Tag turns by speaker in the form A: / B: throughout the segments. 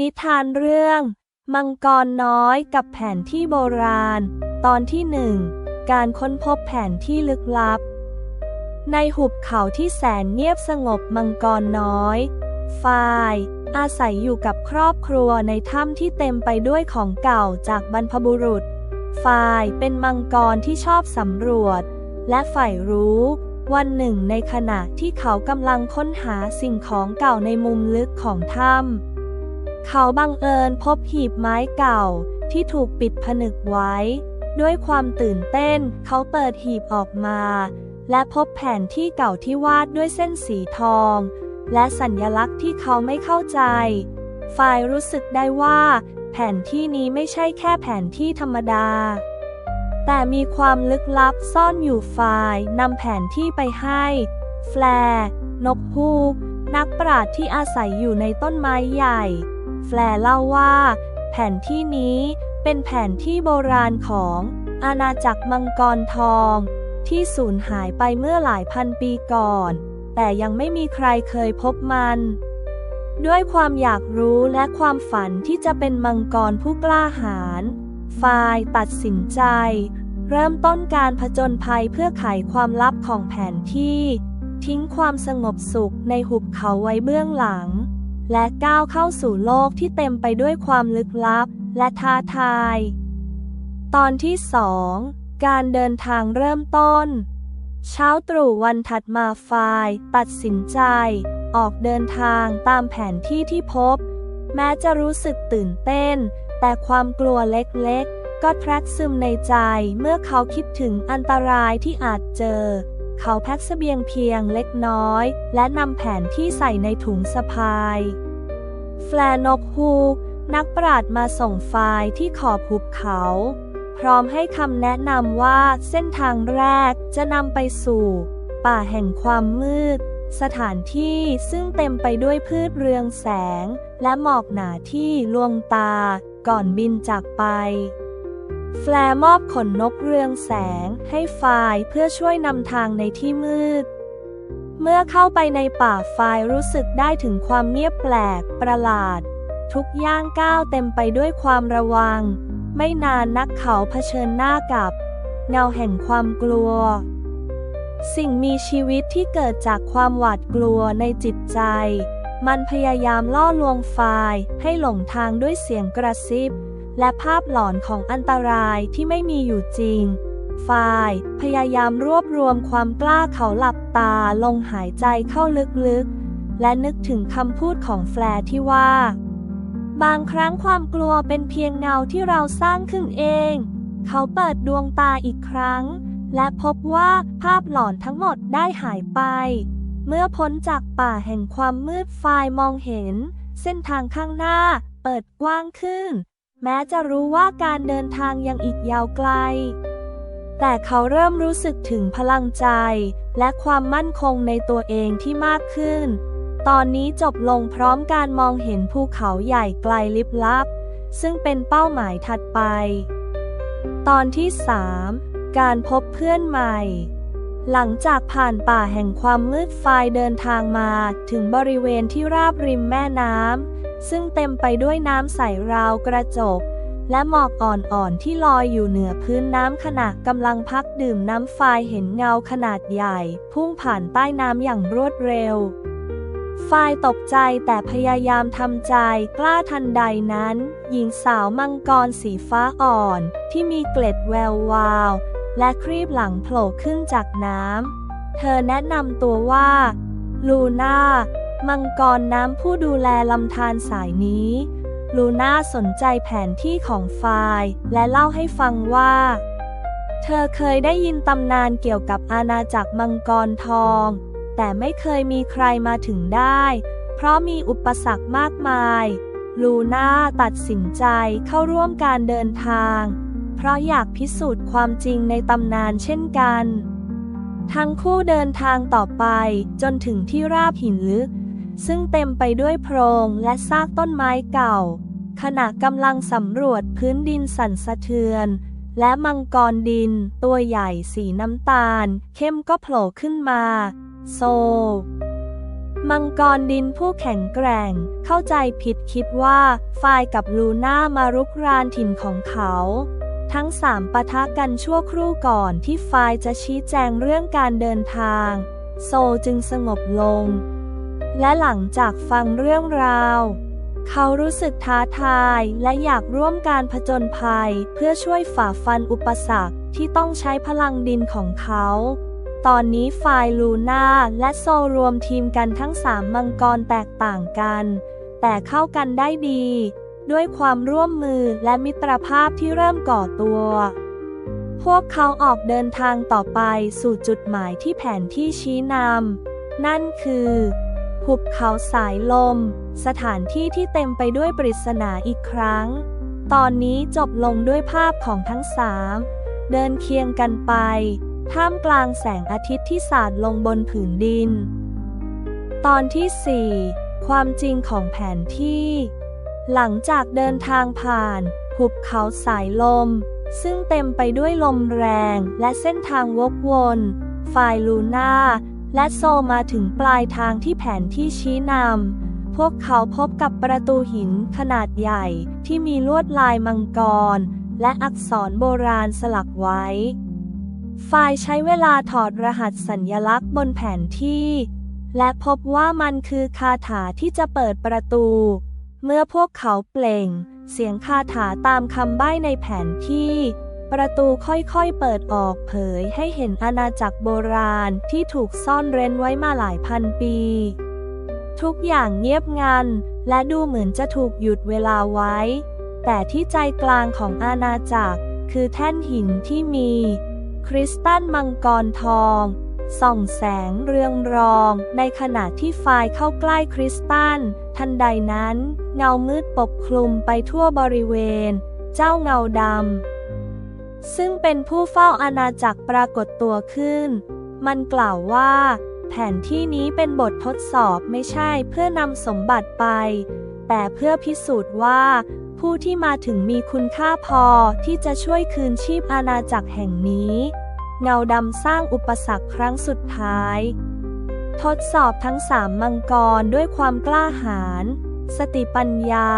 A: นิทานเรื่อง มังกรน้อยกับแผนที่โบราณ ตอนที่หนึ่งการค้นพบแผนที่ลึกลับ ในหุบเขาที่แสนเงียบสงบมังกรน้อยฟายอาศัยอยู่กับครอบครัวในถ้ำที่เต็มไปด้วยของเก่าจากบรรพบุรุษฟายเป็นมังกรที่ชอบสำรวจ และใฝ่รู้ วันหนึ่งในขณะที่เขากำลังค้นหาสิ่งของเก่าในมุมลึกของถ้ำ เขาบังเอิญพบหีบไม้เก่าที่ถูกปิดผนึกไว้ ด้วยความตื่นเต้นเขาเปิดหีบออกมา และพบแผนที่เก่าที่วาดด้วยเส้นสีทอง และสัญลักษณ์ที่เขาไม่เข้าใจ ฝ่ายรู้สึกได้ว่า แผนที่นี้ไม่ใช่แค่แผนที่ธรรมดา แต่มีความลึกลับซ่อนอยู่ฝ่ายนำแผนที่ไปให้ แฟร์นกฮูก นักปราชญ์ที่อาศัยอยู่ในต้นไม้ใหญ่ แฟร์เล่าว่า แผนที่นี้เป็นแผนที่โบราณของอาณาจักรมังกรทอง ที่สูญหายไปเมื่อหลายพันปีก่อน แต่ยังไม่มีใครเคยพบมัน ด้วยความอยากรู้และความฝันที่จะเป็นมังกรผู้กล้าหาญฟายตัดสินใจ เริ่มต้นการผจญภัยเพื่อไขความลับของแผนที่ ทิ้งความสงบสุขในหุบเขาไว้เบื้องหลัง และก้าวเข้าสู่โลกที่เต็มไปด้วยความลึกลับ และท้าทาย ตอนที่สองการเดินทางเริ่มต้น เช้าตรู่วันถัดมาฟายตัดสินใจ ออกเดินทางตามแผนที่ที่พบ แม้จะรู้สึกตื่นเต้น แต่ความกลัวเล็กๆ ก็แทรกซึมในใจเมื่อเขาคิดถึงอันตรายที่อาจเจอ เขาแพ็คเสบียงเพียงเล็กน้อย และนำแผนที่ใส่ในถุงสะพาย แฟลนกฮูก นักปราชญ์มาส่งไฟล์ที่ขอบหุบเขา พร้อมให้คำแนะนำว่าเส้นทางแรกจะนำไปสู่ ป่าแห่งความมืด สถานที่ซึ่งเต็มไปด้วยพืชเรืองแสง และหมอกหนาที่ลวงตา ก่อนบินจากไป แฟร์มอบขนนกเรืองแสงให้ฟายเพื่อช่วยนำทางในที่มืด เมื่อเข้าไปในป่าฟายรู้สึกได้ถึงความเงียบแปลกประหลาด ทุกย่างก้าวเต็มไปด้วยความระวัง ไม่นานนักเขาเผชิญหน้ากับ เงาแห่งความกลัว สิ่งมีชีวิตที่เกิดจากความหวาดกลัวในจิตใจ มันพยายามล่อลวงฟายให้หลงทางด้วยเสียงกระซิบ และภาพหลอนของอันตรายที่ไม่มีอยู่จริงฟาย พยายามรวบรวมความกล้าเขาหลับตาลงหายใจเข้าลึกๆ และนึกถึงคำพูดของแฟร์ที่ว่า บางครั้งความกลัวเป็นเพียงเงาที่เราสร้างขึ้นเอง เขาเปิดดวงตาอีกครั้ง และพบว่าภาพหลอนทั้งหมดได้หายไป เมื่อพ้นจากป่าแห่งความมืดฟายมองเห็น เส้นทางข้างหน้าเปิดกว้างขึ้น แม้จะรู้ว่าการเดินทางยังอีกยาวไกล แต่เขาเริ่มรู้สึกถึงพลังใจ และความมั่นคงในตัวเองที่มากขึ้น ตอนนี้จบลงพร้อมการมองเห็นภูเขาใหญ่ไกลลิบลับ ซึ่งเป็นเป้าหมายถัดไป ตอนที่ 3 การพบเพื่อนใหม่หลังจากผ่านป่าแห่งความมืดไฟเดินทางมา ถึงบริเวณที่ราบริมแม่น้ำ ซึ่งเต็มไปด้วยน้ำใสราวกระจก และหมอกอ่อนๆที่ลอยอยู่เหนือพื้นน้ำขณะกำลังพักดื่มน้ำไฟเห็นเงาขนาดใหญ่ พุ่งผ่านใต้น้ำอย่างรวดเร็วฝ่ายตกใจแต่พยายามทำใจกล้าทันใดนั้น หญิงสาวมังกรสีฟ้าอ่อน ที่มีเกล็ดแวววาว และครีบหลังโผล่ขึ้นจากน้ำ เธอแนะนำตัวว่า ลูน่า มังกรน้ำผู้ดูแลลำธารสายนี้ ลูน่าสนใจแผนที่ของฟายและเล่าให้ฟังว่า เธอเคยได้ยินตำนานเกี่ยวกับอาณาจักรมังกรทอง แต่ไม่เคยมีใครมาถึงได้ เพราะมีอุปสรรคมากมาย ลูน่าตัดสินใจเข้าร่วมการเดินทาง เพราะอยากพิสูจน์ความจริงในตำนานเช่นกันทั้งคู่เดินทางต่อไปจนถึงที่ราบหินลึก ซึ่งเต็มไปด้วยโพรงและซากต้นไม้เก่า ขณะกำลังสำรวจพื้นดินสั่นสะเทือน และมังกรดิน ตัวใหญ่สีน้ำตาล เข้มก็โผล่ขึ้นมา โซ มังกรดินผู้แข็งแกร่ง เข้าใจผิดคิดว่าฟายกับลูน่ามารุกรานถิ่นของเขาทั้งสามปะทะกันชั่วครู่ก่อนที่ฟายจะชี้แจงเรื่องการเดินทาง โซจึงสงบลง และหลังจากฟังเรื่องราว เขารู้สึกท้าทายและอยากร่วมการผจญภัยเพื่อช่วยฝ่าฟันอุปสรรคที่ต้องใช้พลังดินของเขา ตอนนี้ฝ่ายลูน่าและโซรวมทีมกันทั้งสามมังกรแตกต่างกัน แต่เข้ากันได้ดี ด้วยความร่วมมือและมิตรภาพที่เริ่มก่อตัวพวกเขาออกเดินทางต่อไปสู่จุดหมายที่แผนที่ชี้นำ นั่นคือ หุบเขาสายลม สถานที่ที่เต็มไปด้วยปริศนาอีกครั้ง ตอนนี้จบลงด้วยภาพของทั้งสามเดินเคียงกันไป ท่ามกลางแสงอาทิตย์ที่สาดลงบนผืนดิน ตอนที่ 4 ความจริงของแผนที่ หลังจากเดินทางผ่าน หุบเขาสายลม ซึ่งเต็มไปด้วยลมแรงและเส้นทางวกวนฝ่ายลูน่า และโซมาถึงปลายทางที่แผนที่ชี้นำ พวกเขาพบกับประตูหินขนาดใหญ่ที่มีลวดลายมังกร และอักษรโบราณสลักไว้ ฝ่ายใช้เวลาถอดรหัสสัญญลักษณ์บนแผนที่ และพบว่ามันคือคาถาที่จะเปิดประตู เมื่อพวกเขาเปล่ง เสียงคาถาตามคำใบ้ในแผนที่ ประตูค่อยๆเปิดออกเผยให้เห็นอาณาจักรโบราณที่ถูกซ่อนเร้นไว้มาหลายพันปี ทุกอย่างเงียบงัน และดูเหมือนจะถูกหยุดเวลาไว้ แต่ที่ใจกลางของอาณาจักร คือแท่นหินที่มี คริสตัลมังกรทองส่องแสงเรืองรอง ในขณะที่ไฟเข้าใกล้คริสตัลทันใดนั้น เงามืดปกคลุมไปทั่วบริเวณ เจ้าเงาดำ ซึ่งเป็นผู้เฝ้าอาณาจักรปรากฏตัวขึ้น มันกล่าวว่า แผนที่นี้เป็นบททดสอบไม่ใช่เพื่อนำสมบัติไป แต่เพื่อพิสูจน์ว่า ผู้ที่มาถึงมีคุณค่าพอที่จะช่วยคืนชีพอาณาจักรแห่งนี้ เงาดำสร้างอุปสรรคครั้งสุดท้าย ทดสอบทั้งสามมังกรด้วยความกล้าหาญสติปัญญา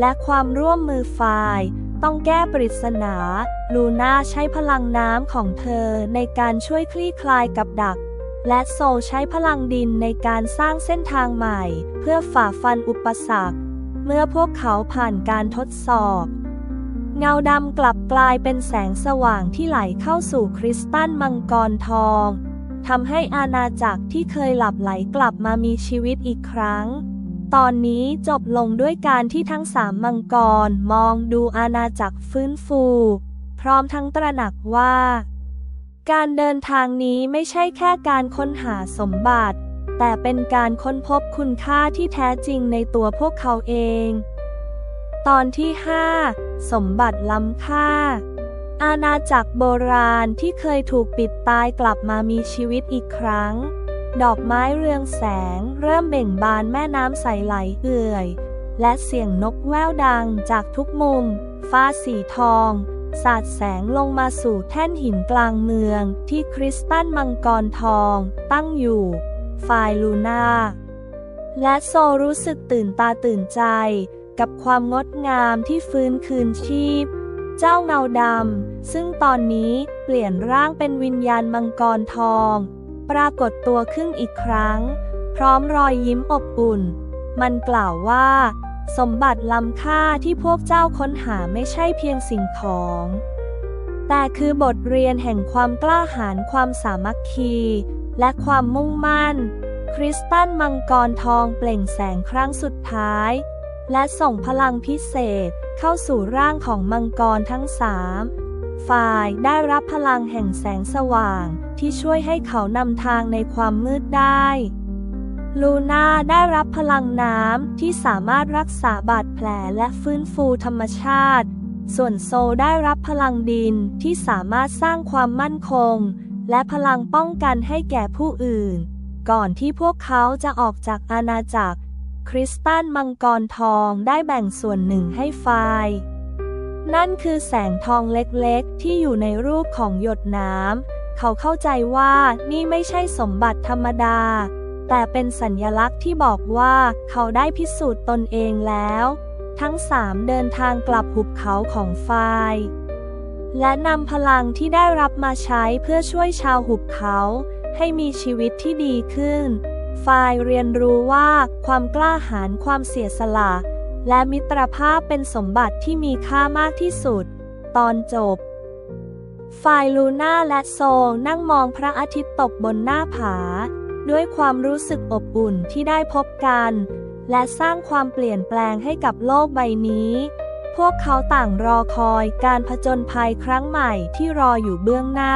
A: และความร่วมมือฝ่าย ต้องแก้ปริศนา ลูน่าใช้พลังน้ำของเธอในการช่วยคลี่คลายกับดัก และโซลใช้พลังดินในการสร้างเส้นทางใหม่ เพื่อฝ่าฟันอุปสรรค เมื่อพวกเขาผ่านการทดสอบ เงาดำกลับกลายเป็นแสงสว่างที่ไหลเข้าสู่คริสตัลมังกรทองทำให้อาณาจักรที่เคยหลับไหลกลับมามีชีวิตอีกครั้ง ตอนนี้จบลงด้วยการที่ทั้งสามมังกรมองดูอาณาจักรฟื้นฟู พร้อมทั้งตระหนักว่า การเดินทางนี้ไม่ใช่แค่การค้นหาสมบัติ แต่เป็นการค้นพบคุณค่าที่แท้จริงในตัวพวกเขาเอง ตอนที่ 5 สมบัติล้ำค่า อาณาจักรโบราณที่เคยถูกปิดตายกลับมามีชีวิตอีกครั้ง ดอกไม้เรืองแสง เริ่มเบ่งบานแม่น้ำใสไหลเอื่อย และเสียงนกแว่วดังจากทุกมุม ฟ้าสีทอง สาดแสงลงมาสู่แท่นหินกลางเมือง ที่คริสตัลมังกรทอง ตั้งอยู่ฝ่ายลูน่า และโซรู้สึกตื่นตาตื่นใจ กับความงดงามที่ฟื้นคืนชีพ เจ้าเงาดำซึ่งตอนนี้เปลี่ยนร่างเป็นวิญญาณมังกรทอง ปรากฏตัวขึ้นอีกครั้ง พร้อมรอยยิ้มอบอุ่น มันกล่าวว่า สมบัติล้ำค่าที่พวกเจ้าค้นหาไม่ใช่เพียงสิ่งของ แต่คือบทเรียนแห่งความกล้าหาญความสามัคคี และความมุ่งมั่น คริสตัลมังกรทองเปล่งแสงครั้งสุดท้าย และส่งพลังพิเศษเข้าสู่ร่างของมังกรทั้งสาม ฝ่ายได้รับพลังแห่งแสงสว่าง ที่ช่วยให้เขานำทางในความมืดได้ ลูน่าได้รับพลังน้ำที่สามารถรักษาบาดแผลและฟื้นฟูธรรมชาติ ส่วนโซได้รับพลังดินที่สามารถสร้างความมั่นคง และพลังป้องกันให้แก่ผู้อื่น ก่อนที่พวกเขาจะออกจากอาณาจักร คริสตัลมังกรทองได้แบ่งส่วนหนึ่งให้ไฟ นั่นคือแสงทองเล็กๆ ที่อยู่ในรูปของหยดน้ำ เขาเข้าใจว่านี่ไม่ใช่สมบัติธรรมดา แต่เป็นสัญญลักษณ์ที่บอกว่าเขาได้พิสูจน์ตนเองแล้ว ทั้งสามเดินทางกลับหุบเขาของไฟและนำพลังที่ได้รับมาใช้เพื่อช่วยชาวหุบเขา ให้มีชีวิตที่ดีขึ้นไฟล์เรียนรู้ว่าความกล้าหาญความเสียสละ และมิตรภาพเป็นสมบัติที่มีค่ามากที่สุด ตอนจบ ฝ่ายลูน่าและโซลนั่งมองพระอาทิตย์ตกบนหน้าผา ด้วยความรู้สึกอบอุ่นที่ได้พบกัน และสร้างความเปลี่ยนแปลงให้กับโลกใบนี้ พวกเขาต่างรอคอยการผจญภัยครั้งใหม่ที่รออยู่เบื้องหน้า